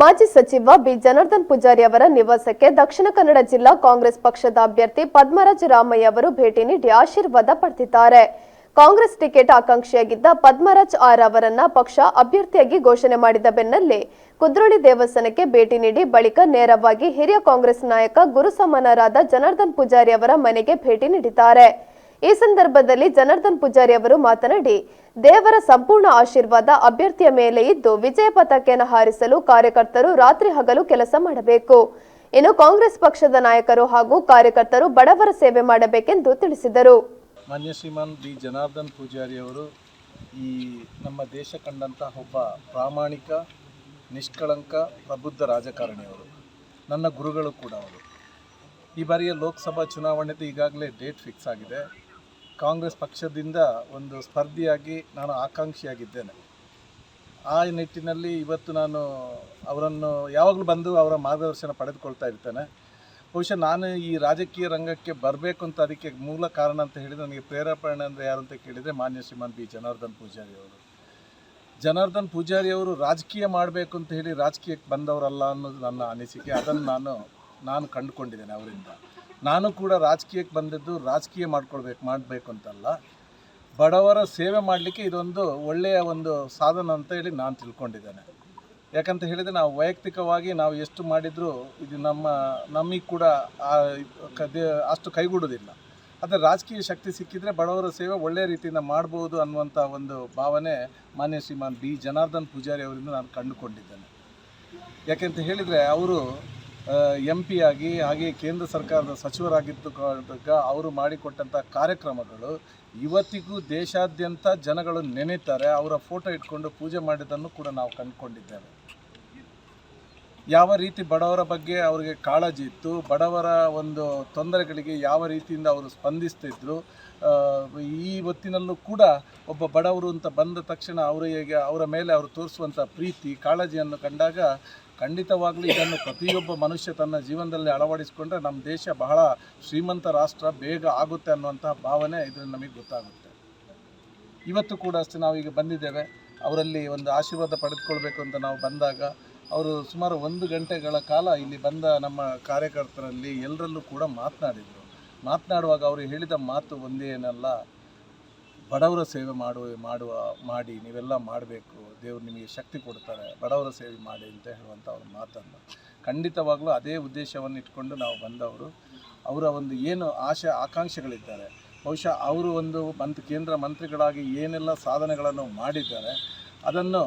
ಮಾಜಿ ಸಚಿವ ಬಿ. ಜನಾರ್ದನ್ ಪೂಜಾರಿ ಅವರ ನಿವಾಸಕ್ಕೆ ದಕ್ಷಿಣ ಕನ್ನಡ ಜಿಲ್ಲಾ ಕಾಂಗ್ರೆಸ್ ಪಕ್ಷದ ಅಭ್ಯರ್ಥಿ ಪದ್ಮರಾಜ ರಾಮಯ್ಯ ಅವರು ಭೇಟಿ ನೀಡಿ ಆಶೀರ್ವಾದ ಪಡೆದಿದ್ದಾರೆ. ಕಾಂಗ್ರೆಸ್ ಟಿಕೆಟ್ ಆಕಾಂಕ್ಷಿಯಾಗಿದ್ದ ಪದ್ಮರಾಜ್ ಆರ್ ಅವರನ್ನ ಪಕ್ಷ ಅಭ್ಯರ್ಥಿಯಾಗಿ ಘೋಷಣೆ ಮಾಡಿದ ಬೆನ್ನಲ್ಲೇ ಕುದ್ರೋಳಿ ದೇವಸ್ಥಾನಕ್ಕೆ ಭೇಟಿ ನೀಡಿ ಬಳಿಕ ನೇರವಾಗಿ ಹಿರಿಯ ಕಾಂಗ್ರೆಸ್ ನಾಯಕ ಗುರುಸಮಾನರಾದ ಜನಾರ್ದನ್ ಪೂಜಾರಿ ಅವರ ಮನೆಗೆ ಭೇಟಿ ನೀಡಿದ್ದಾರೆ. ಈ ಸಂದರ್ಭದಲ್ಲಿ ಜನಾರ್ದನ್ ಪೂಜಾರಿ ಅವರು ಮಾತನಾಡಿ, ದೇವರ ಸಂಪೂರ್ಣ ಆಶೀರ್ವಾದ ಅಭ್ಯರ್ಥಿಯ ಮೇಲೆ ಇದ್ದು ವಿಜಯ ಪತಾಕೆಯನ್ನು ಹಾರಿಸಲು ಕಾರ್ಯಕರ್ತರು ರಾತ್ರಿ ಹಗಲು ಕೆಲಸ ಮಾಡಬೇಕು. ಇನ್ನು ಕಾಂಗ್ರೆಸ್ ಪಕ್ಷದ ನಾಯಕರು ಹಾಗೂ ಕಾರ್ಯಕರ್ತರು ಬಡವರ ಸೇವೆ ಮಾಡಬೇಕೆಂದು ತಿಳಿಸಿದರು. ಮಾನ್ಯ ಶ್ರೀಮಾನ್ ಬಿ ಜನಾರ್ದನ್ ಪೂಜಾರಿ ಅವರು ಈ ನಮ್ಮ ದೇಶ ಕಂಡಂತಹ ಒಬ್ಬ ಪ್ರಾಮಾಣಿಕ, ನಿಷ್ಕಳಂಕ, ಪ್ರಬುದ್ಧ ರಾಜಕಾರಣಿಯವರು ನನ್ನ ಗುರುಗಳು ಕೂಡ ಅವರು. ಈ ಬಾರಿಯ ಲೋಕಸಭಾ ಚುನಾವಣೆದು ಈಗಾಗಲೇ ಡೇಟ್ ಫಿಕ್ಸ್ ಆಗಿದೆ. ಕಾಂಗ್ರೆಸ್ ಪಕ್ಷದಿಂದ ಒಂದು ಸ್ಪರ್ಧಿಯಾಗಿ ನಾನು ಆಕಾಂಕ್ಷಿಯಾಗಿದ್ದೇನೆ. ಆ ನಿಟ್ಟಿನಲ್ಲಿ ಇವತ್ತು ನಾನು ಅವರನ್ನು ಯಾವಾಗಲೂ ಬಂದು ಅವರ ಮಾರ್ಗದರ್ಶನ ಪಡೆದುಕೊಳ್ತಾ ಇರ್ತೇನೆ. ಬಹುಶಃ ನಾನು ಈ ರಾಜಕೀಯ ರಂಗಕ್ಕೆ ಬರಬೇಕು ಅಂತ ಅದಕ್ಕೆ ಮೂಲ ಕಾರಣ ಅಂತ ಹೇಳಿದರೆ ನನಗೆ ಪ್ರೇರೇಪಣೆ ಅಂದರೆ ಯಾರು ಅಂತ ಕೇಳಿದರೆ ಮಾನ್ಯ ಶ್ರೀಮಾನ್ ಬಿ. ಜನಾರ್ದನ್ ಪೂಜಾರಿ ಅವರು. ಜನಾರ್ದನ್ ಪೂಜಾರಿ ಅವರು ರಾಜಕೀಯ ಮಾಡಬೇಕು ಅಂತ ಹೇಳಿ ರಾಜಕೀಯಕ್ಕೆ ಬಂದವರಲ್ಲ ಅನ್ನೋದು ನನ್ನ ಅನಿಸಿಕೆ. ಅದನ್ನು ನಾನು ನಾನು ಕಂಡುಕೊಂಡಿದ್ದೇನೆ ಅವರಿಂದ. ನಾನು ಕೂಡ ರಾಜಕೀಯಕ್ಕೆ ಬಂದದ್ದು ರಾಜಕೀಯ ಮಾಡ್ಕೊಳ್ಬೇಕು, ಮಾಡಬೇಕು ಅಂತಲ್ಲ. ಬಡವರ ಸೇವೆ ಮಾಡಲಿಕ್ಕೆ ಇದೊಂದು ಒಳ್ಳೆಯ ಒಂದು ಸಾಧನ ಅಂತ ಹೇಳಿ ನಾನು ತಿಳ್ಕೊಂಡಿದ್ದೇನೆ. ಯಾಕಂತ ಹೇಳಿದರೆ ನಾವು ವೈಯಕ್ತಿಕವಾಗಿ ನಾವು ಎಷ್ಟು ಮಾಡಿದರೂ ಇದು ನಮ್ಮ, ನಮಗೆ ಕೂಡ ಅಷ್ಟು ಕೈಗೂಡೋದಿಲ್ಲ. ಆದರೆ ರಾಜಕೀಯ ಶಕ್ತಿ ಸಿಕ್ಕಿದರೆ ಬಡವರ ಸೇವೆ ಒಳ್ಳೆಯ ರೀತಿಯಿಂದ ಮಾಡ್ಬೋದು ಅನ್ನುವಂಥ ಒಂದು ಭಾವನೆ ಮಾನ್ಯ ಶ್ರೀಮಾನ್ ಬಿ. ಜನಾರ್ದನ್ ಪೂಜಾರಿ ಅವರಿಂದ ನಾನು ಕಂಡುಕೊಂಡಿದ್ದೇನೆ. ಯಾಕೆಂತ ಹೇಳಿದರೆ ಅವರು ಎಂ ಪಿ ಆಗಿ ಹಾಗೆ ಕೇಂದ್ರ ಸರ್ಕಾರದ ಸಚಿವರಾಗಿದ್ದುಕೊಂಡಾಗ ಅವರು ಮಾಡಿಕೊಟ್ಟಂಥ ಕಾರ್ಯಕ್ರಮಗಳು ಇವತ್ತಿಗೂ ದೇಶಾದ್ಯಂತ ಜನಗಳು ನೆನೆತಾರೆ. ಅವರ ಫೋಟೋ ಇಟ್ಕೊಂಡು ಪೂಜೆ ಮಾಡಿದ್ದನ್ನು ಕೂಡ ನಾವು ಕಂಡುಕೊಂಡಿದ್ದೇವೆ. ಯಾವ ರೀತಿ ಬಡವರ ಬಗ್ಗೆ ಅವರಿಗೆ ಕಾಳಜಿ ಇತ್ತು, ಬಡವರ ಒಂದು ತೊಂದರೆಗಳಿಗೆ ಯಾವ ರೀತಿಯಿಂದ ಅವರು ಸ್ಪಂದಿಸ್ತಿದ್ರು ಈ ಹೊತ್ತಿನಲ್ಲೂ ಕೂಡ ಒಬ್ಬ ಬಡವರು ಅಂತ ಬಂದ ತಕ್ಷಣ ಅವರಿಗೆ ಅವರ ಮೇಲೆ ಅವರು ತೋರಿಸುವಂಥ ಪ್ರೀತಿ, ಕಾಳಜಿಯನ್ನು ಕಂಡಾಗ ಖಂಡಿತವಾಗ್ಲೂ ಇದನ್ನು ಪ್ರತಿಯೊಬ್ಬ ಮನುಷ್ಯ ತನ್ನ ಜೀವನದಲ್ಲಿ ಅಳವಡಿಸಿಕೊಂಡ್ರೆ ನಮ್ಮ ದೇಶ ಬಹಳ ಶ್ರೀಮಂತ ರಾಷ್ಟ್ರ, ಬೇಗ ಆಗುತ್ತೆ ಅನ್ನುವಂತಹ ಭಾವನೆ ಇದರಿಂದ ನಮಗೆ ಗೊತ್ತಾಗುತ್ತೆ. ಇವತ್ತು ಕೂಡ ಅಷ್ಟೇ ನಾವೀಗ ಬಂದಿದ್ದೇವೆ. ಅವರಲ್ಲಿ ಒಂದು ಆಶೀರ್ವಾದ ಪಡೆದುಕೊಳ್ಬೇಕು ಅಂತ ನಾವು ಬಂದಾಗ, ಅವರು ಸುಮಾರು ಒಂದು ಗಂಟೆಗಳ ಕಾಲ ಇಲ್ಲಿ ಬಂದ ನಮ್ಮ ಕಾರ್ಯಕರ್ತರಲ್ಲಿ ಎಲ್ಲರಲ್ಲೂ ಕೂಡ ಮಾತನಾಡಿದರು. ಮಾತನಾಡುವಾಗ ಅವರು ಹೇಳಿದ ಮಾತು ಒಂದೇ ಏನಲ್ಲ ಬಡವರ ಸೇವೆ ಮಾಡುವ ಮಾಡುವ, ಮಾಡಿ, ನೀವೆಲ್ಲ ಮಾಡಬೇಕು, ದೇವರು ನಿಮಗೆ ಶಕ್ತಿ ಕೊಡ್ತಾರೆ, ಬಡವರ ಸೇವೆ ಮಾಡಿ ಅಂತ ಹೇಳುವಂಥ ಅವ್ರ ಮಾತನ್ನು ಖಂಡಿತವಾಗಲೂ ಅದೇ ಉದ್ದೇಶವನ್ನು ಇಟ್ಕೊಂಡು ನಾವು ಬಂದವರು. ಅವರ ಒಂದು ಏನು ಆಶೆ, ಆಕಾಂಕ್ಷೆಗಳಿದ್ದಾರೆ. ಬಹುಶಃ ಅವರು ಒಂದು ಮಂತ್, ಕೇಂದ್ರ ಮಂತ್ರಿಗಳಾಗಿ ಏನೆಲ್ಲ ಸಾಧನೆಗಳನ್ನು ಮಾಡಿದ್ದಾರೆ, ಅದನ್ನು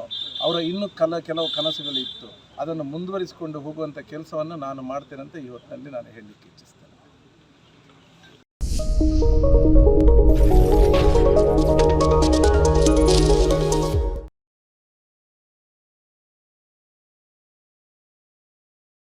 ಅವರ ಇನ್ನೂ ಕಲ, ಕೆಲವು ಕನಸುಗಳಿತ್ತು. ಅದನ್ನು ಮುಂದುವರಿಸಿಕೊಂಡು ಹೋಗುವಂಥ ಕೆಲಸವನ್ನು ನಾನು ಮಾಡ್ತೇನೆ ಅಂತ ಇವತ್ತಿನಲ್ಲಿ ನಾನು ಹೇಳಲಿಕ್ಕೆ ಇಚ್ಛಿಸ್ತೇನೆ.